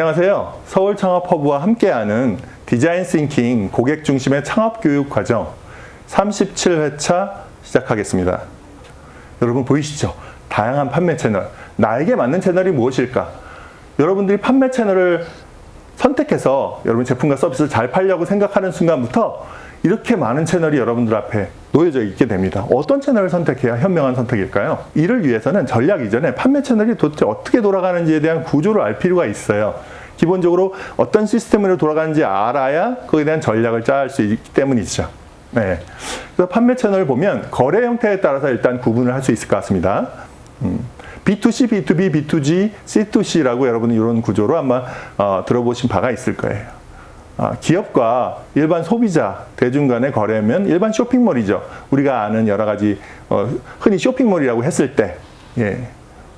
안녕하세요. 서울 창업 허브와 함께하는 디자인 싱킹 고객 중심의 창업 교육 과정 37회차 시작하겠습니다. 여러분 보이시죠? 다양한 판매 채널. 나에게 맞는 채널이 무엇일까? 여러분들이 판매 채널을 선택해서 여러분 제품과 서비스를 잘 팔려고 생각하는 순간부터 이렇게 많은 채널이 여러분들 앞에 놓여져 있게 됩니다. 어떤 채널을 선택해야 현명한 선택일까요? 이를 위해서는 전략 이전에 판매 채널이 도대체 어떻게 돌아가는지에 대한 구조를 알 필요가 있어요. 기본적으로 어떤 시스템으로 돌아가는지 알아야 그에 대한 전략을 짤 수 있기 때문이죠. 네. 그래서 판매 채널을 보면 거래 형태에 따라서 일단 구분을 할 수 있을 것 같습니다. 음. B2C, B2B, B2G, C2C라고 여러분이 이런 구조로 아마 어, 들어보신 바가 있을 거예요. 아, 기업과 일반 소비자, 대중 간의 거래면 일반 쇼핑몰이죠. 우리가 아는 여러 가지 어, 흔히 쇼핑몰이라고 했을 때 예,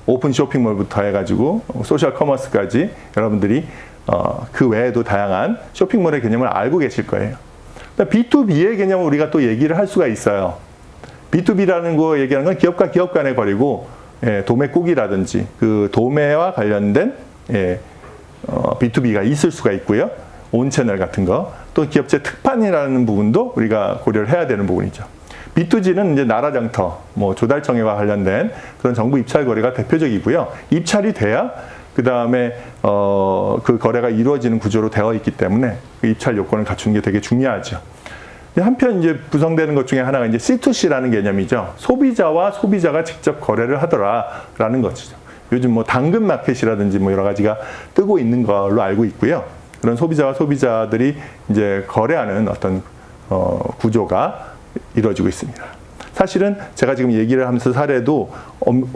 오픈 쇼핑몰부터 해가지고 소셜 커머스까지 여러분들이 어, 그 외에도 다양한 쇼핑몰의 개념을 알고 계실 거예요. B2B의 개념을 우리가 또 얘기를 할 수가 있어요. B2B라는 거 얘기하는 건 기업과 기업 간의 거리고 예, 도매국이라든지 그 도매와 관련된 예, 어, B2B가 있을 수가 있고요. 온 채널 같은 거, 또 기업체 특판이라는 부분도 우리가 고려를 해야 되는 부분이죠. B2G는 이제 나라 장터, 뭐 조달청에와 관련된 그런 정부 입찰 거래가 대표적이고요. 입찰이 돼야 그 다음에 어, 그 거래가 이루어지는 구조로 되어 있기 때문에 그 입찰 요건을 갖추는 게 되게 중요하죠. 한편 이제 구성되는 것 중에 하나가 이제 C2C라는 개념이죠. 소비자와 소비자가 직접 거래를 하더라라는 것이죠. 요즘 뭐 당근 마켓이라든지 뭐 여러 가지가 뜨고 있는 걸로 알고 있고요. 그런 소비자와 소비자들이 이제 거래하는 어떤 어, 구조가 이루어지고 있습니다. 사실은 제가 지금 얘기를 하면서 사례도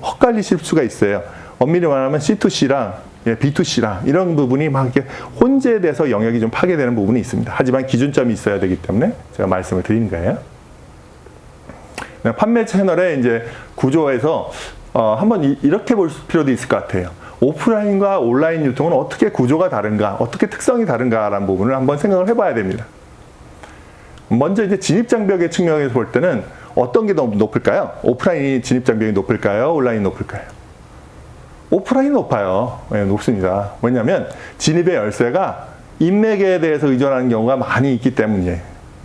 헛갈리실 수가 있어요. 엄밀히 말하면 C2C랑 B2C랑 이런 부분이 막 이렇게 혼재돼서 영역이 좀 파괴되는 부분이 있습니다. 하지만 기준점이 있어야 되기 때문에 제가 말씀을 드리는 거예요. 판매 채널의 이제 구조에서 어, 한번 이, 이렇게 볼 필요도 있을 것 같아요. 오프라인과 온라인 유통은 어떻게 구조가 다른가, 어떻게 특성이 다른가라는 부분을 한번 생각을 해봐야 됩니다. 먼저 이제 진입 장벽의 측면에서 볼 때는 어떤 게 더 높을까요? 오프라인이 진입 장벽이 높을까요? 온라인이 높을까요? 오프라인이 높아요. 네, 높습니다. 왜냐하면 진입의 열쇠가 인맥에 대해서 의존하는 경우가 많이 있기 때문이에요.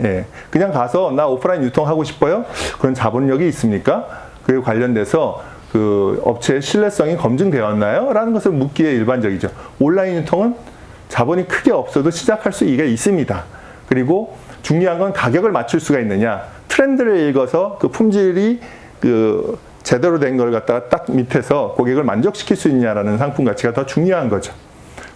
예. 그냥 가서 나 오프라인 유통하고 싶어요? 그런 자본력이 있습니까? 그에 관련돼서 그 업체의 신뢰성이 검증되었나요? 라는 것을 묻기에 일반적이죠. 온라인 유통은 자본이 크게 없어도 시작할 수 있게 있습니다. 그리고 중요한 건 가격을 맞출 수가 있느냐. 트렌드를 읽어서 그 품질이 그 제대로 된 걸 갖다가 딱 밑에서 고객을 만족시킬 수 있냐라는 상품 가치가 더 중요한 거죠.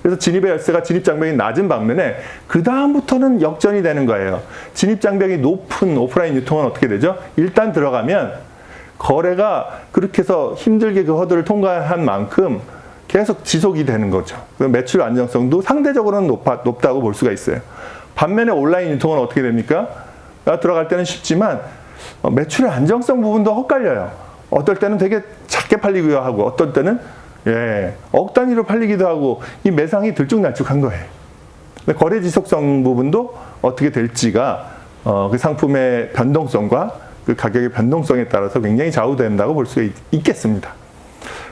그래서 진입의 열쇠가 진입 장벽이 낮은 반면에 그 다음부터는 역전이 되는 거예요. 진입 장벽이 높은 오프라인 유통은 어떻게 되죠? 일단 들어가면 거래가 그렇게 해서 힘들게 그 허들을 통과한 만큼 계속 지속이 되는 거죠. 매출 안정성도 상대적으로는 높아, 높다고 볼 수가 있어요. 반면에 온라인 유통은 어떻게 됩니까? 들어갈 때는 쉽지만 어, 매출의 안정성 부분도 헛갈려요. 어떨 때는 되게 작게 팔리기도 하고 어떨 때는 예, 억 단위로 팔리기도 하고 이 매상이 들쭉날쭉한 거예요. 거래 지속성 부분도 어떻게 될지가 어, 그 상품의 변동성과 그 가격의 변동성에 따라서 굉장히 좌우된다고 볼 수 있겠습니다.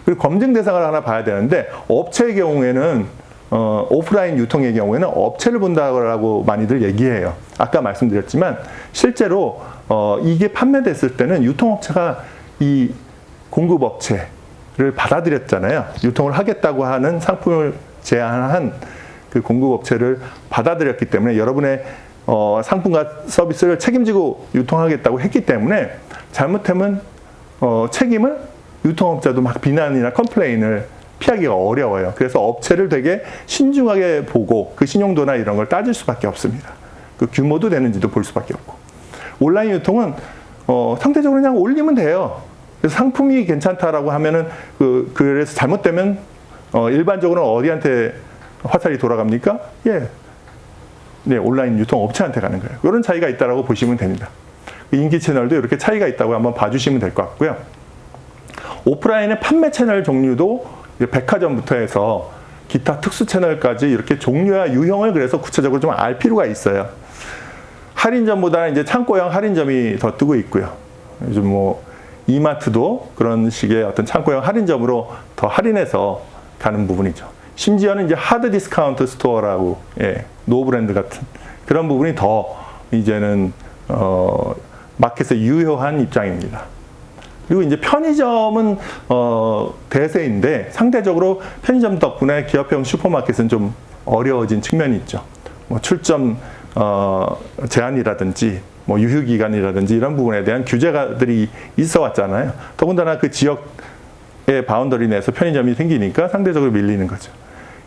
그리고 검증 대상을 하나 봐야 되는데 업체의 경우에는 어, 오프라인 유통의 경우에는 업체를 본다고 많이들 얘기해요. 아까 말씀드렸지만 실제로 어, 이게 판매됐을 때는 유통업체가 이 공급업체를 받아들였잖아요. 유통을 하겠다고 하는 상품을 제안한 그 공급업체를 받아들였기 때문에 여러분의 어, 상품과 서비스를 책임지고 유통하겠다고 했기 때문에 잘못하면 어, 책임을 유통업자도 막 비난이나 컴플레인을 피하기가 어려워요. 그래서 업체를 되게 신중하게 보고 그 신용도나 이런 걸 따질 수밖에 없습니다. 그 규모도 되는지도 볼 수밖에 없고. 온라인 유통은 어, 상대적으로 그냥 올리면 돼요. 그래서 상품이 괜찮다라고 하면은 그 그래서 잘못되면 어, 일반적으로 어디한테 화살이 돌아갑니까? 예. 네, 온라인 유통 업체한테 가는 거예요. 이런 차이가 있다라고 보시면 됩니다. 인기 채널도 이렇게 차이가 있다고 한번 봐주시면 될 것 같고요. 오프라인의 판매 채널 종류도 백화점부터 해서 기타 특수 채널까지 이렇게 종류와 유형을 그래서 구체적으로 좀 알 필요가 있어요. 할인점보다는 이제 창고형 할인점이 더 뜨고 있고요. 요즘 뭐 이마트도 그런 식의 어떤 창고형 할인점으로 더 할인해서 가는 부분이죠. 심지어는 이제 하드 디스카운트 스토어라고 예, 노 브랜드 같은 그런 부분이 더 이제는 어, 마켓에 유효한 입장입니다. 그리고 이제 편의점은 어, 대세인데 상대적으로 편의점 덕분에 기업형 슈퍼마켓은 좀 어려워진 측면이 있죠. 뭐 출점 어, 제한이라든지 뭐 유휴 기간이라든지 이런 부분에 대한 규제가들이 있어 왔잖아요. 더군다나 그 지역의 바운더리 내에서 편의점이 생기니까 상대적으로 밀리는 거죠.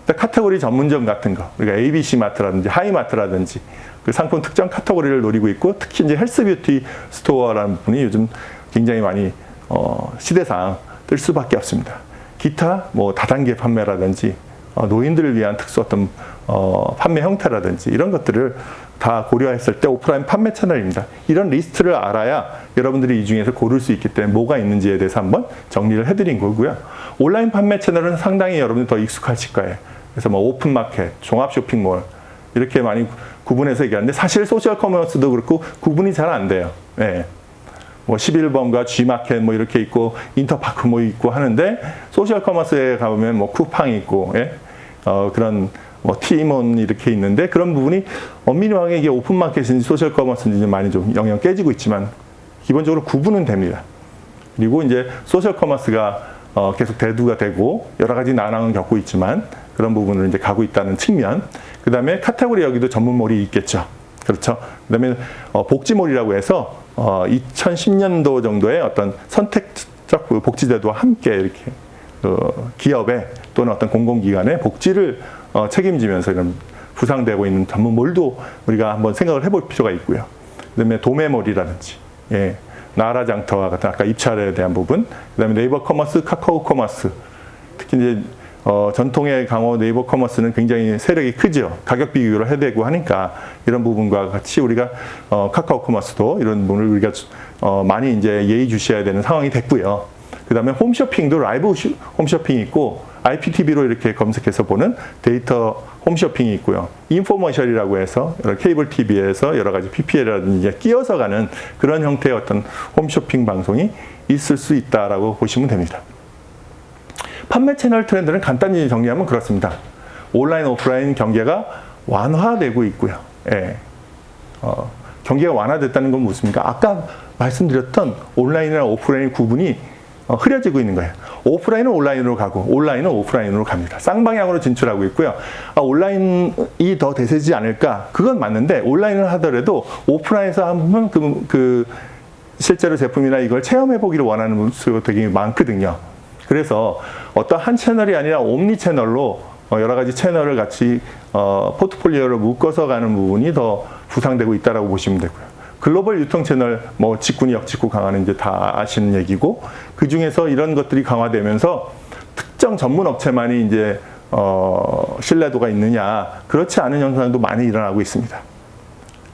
일단 카테고리 전문점 같은 거, 우리가 ABC 마트라든지 하이마트라든지 그 상품 특정 카테고리를 노리고 있고 특히 이제 헬스 뷰티 스토어라는 부분이 요즘 굉장히 많이 어, 시대상 뜰 수밖에 없습니다. 기타 뭐 다단계 판매라든지 어, 노인들을 위한 특수 어떤 어, 판매 형태라든지 이런 것들을 다 고려했을 때 오프라인 판매 채널입니다. 이런 리스트를 알아야 여러분들이 이 중에서 고를 수 있기 때문에 뭐가 있는지에 대해서 한번 정리를 해드린 거고요. 온라인 판매 채널은 상당히 여러분들 더 익숙하실 거예요. 그래서 뭐 오픈 마켓, 종합 쇼핑몰 이렇게 많이 구분해서 얘기하는데 사실 소셜 커머스도 그렇고 구분이 잘 안 돼요. 네. 뭐 11번가 G마켓 뭐 이렇게 있고 인터파크 뭐 있고 하는데 소셜 커머스에 가보면 뭐 쿠팡 있고 예? 어, 그런 뭐 티몬 이렇게 있는데 그런 부분이 엄밀하게 이게 오픈 마켓인지 소셜 커머스인지 많이 좀 영향 깨지고 있지만 기본적으로 구분은 됩니다. 그리고 이제 소셜 커머스가 어, 계속 대두가 되고 여러 가지 난항은 겪고 있지만 그런 부분을 이제 가고 있다는 측면. 그 다음에 카테고리 여기도 전문몰이 있겠죠. 그렇죠. 그 다음에 어, 복지몰이라고 해서 어, 2010년도 정도에 어떤 선택적 그 복지제도와 함께 이렇게 어, 기업의 또는 어떤 공공기관의 복지를 어, 책임지면서 이런 부상되고 있는 전문몰도 우리가 한번 생각을 해볼 필요가 있고요. 그 다음에 도매몰이라든지, 예, 나라장터와 같은 아까 입찰에 대한 부분, 그 다음에 네이버 커머스, 카카오 커머스, 특히 이제 어, 전통의 강호 네이버 커머스는 굉장히 세력이 크죠. 가격 비교를 해야 되고 하니까 이런 부분과 같이 우리가 어, 카카오 커머스도 이런 부분을 우리가 어, 많이 이제 예의 주시해야 되는 상황이 됐고요. 그 다음에 홈쇼핑도 라이브 슈- 홈쇼핑이 있고 IPTV로 이렇게 검색해서 보는 데이터 홈쇼핑이 있고요. 인포머셜이라고 해서 케이블 TV에서 여러 가지 PPL이라든지 끼어서 가는 그런 형태의 어떤 홈쇼핑 방송이 있을 수 있다라고 보시면 됩니다. 판매 채널 트렌드는 간단히 정리하면 그렇습니다. 온라인, 오프라인 경계가 완화되고 있고요. 예. 어, 경계가 완화됐다는 건 무엇입니까? 아까 말씀드렸던 온라인이나 오프라인 구분이 어, 흐려지고 있는 거예요. 오프라인은 온라인으로 가고 온라인은 오프라인으로 갑니다. 쌍방향으로 진출하고 있고요. 아, 온라인이 더 대세지 않을까? 그건 맞는데 온라인을 하더라도 오프라인에서 한번 그, 그 실제로 제품이나 이걸 체험해 보기를 원하는 분수가 되게 많거든요. 그래서 어떤 한 채널이 아니라 옴니 채널로 어, 여러 가지 채널을 같이 어, 포트폴리오를 묶어서 가는 부분이 더 부상되고 있다라고 보시면 되고요. 글로벌 유통 채널 뭐 직군이 역직구 강화는 이제 다 아시는 얘기고 그 중에서 이런 것들이 강화되면서 특정 전문 업체만이 이제 어, 신뢰도가 있느냐 그렇지 않은 현상도 많이 일어나고 있습니다.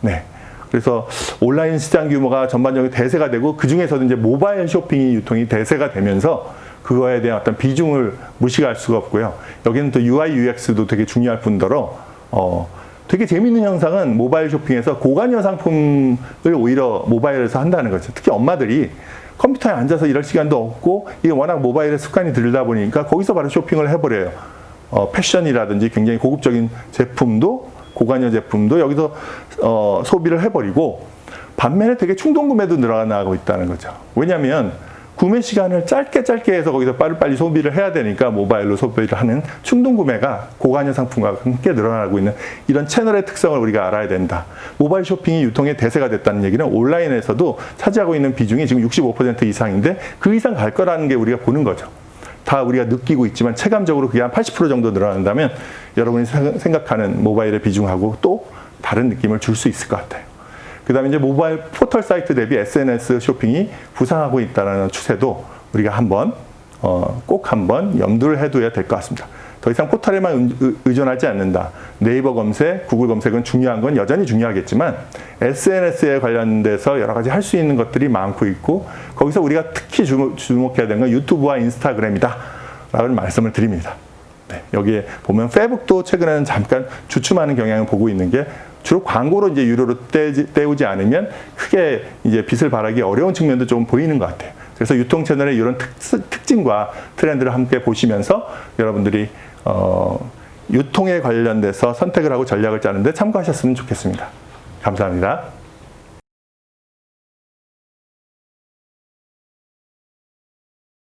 네. 그래서 온라인 시장 규모가 전반적으로 대세가 되고 그 중에서도 이제 모바일 쇼핑이 유통이 대세가 되면서 그거에 대한 어떤 비중을 무시할 수가 없고요. 여기는 또 UI, UX도 되게 중요할 뿐더러 어, 되게 재밌는 현상은 모바일 쇼핑에서 고관여 상품을 오히려 모바일에서 한다는 거죠. 특히 엄마들이 컴퓨터에 앉아서 이럴 시간도 없고 이게 워낙 모바일에 습관이 들다 보니까 거기서 바로 쇼핑을 해버려요. 어, 패션이라든지 굉장히 고급적인 제품도 고관여 제품도 여기서 어, 소비를 해버리고 반면에 되게 충동 구매도 늘어나고 있다는 거죠. 왜냐하면 구매 시간을 짧게 짧게 해서 거기서 빨리빨리 소비를 해야 되니까 모바일로 소비를 하는 충동 구매가 고관여 상품과 함께 늘어나고 있는 이런 채널의 특성을 우리가 알아야 된다. 모바일 쇼핑이 유통의 대세가 됐다는 얘기는 온라인에서도 차지하고 있는 비중이 지금 65% 이상인데 그 이상 갈 거라는 게 우리가 보는 거죠. 다 우리가 느끼고 있지만 체감적으로 그게 한 80% 정도 늘어난다면 여러분이 생- 생각하는 모바일의 비중하고 또 다른 느낌을 줄 수 있을 것 같아요. 그 다음에 이제 모바일 포털 사이트 대비 SNS 쇼핑이 부상하고 있다는 추세도 우리가 한번, 어, 꼭 한번 염두를 해둬야 될 것 같습니다. 더 이상 포털에만 의존하지 않는다. 네이버 검색, 구글 검색은 중요한 건 여전히 중요하겠지만 SNS에 관련돼서 여러 가지 할 수 있는 것들이 많고 있고 거기서 우리가 특히 주목, 주목해야 되는 건 유튜브와 인스타그램이다. 라는 말씀을 드립니다. 네, 여기에 보면 페북도 최근에는 잠깐 주춤하는 경향을 보고 있는 게 주로 광고로 이제 유료로 떼지, 때우지 않으면 크게 이제 빛을 발하기 어려운 측면도 좀 보이는 것 같아요. 그래서 유통 채널의 이런 특, 특징과 트렌드를 함께 보시면서 여러분들이 어, 유통에 관련돼서 선택을 하고 전략을 짜는데 참고하셨으면 좋겠습니다. 감사합니다.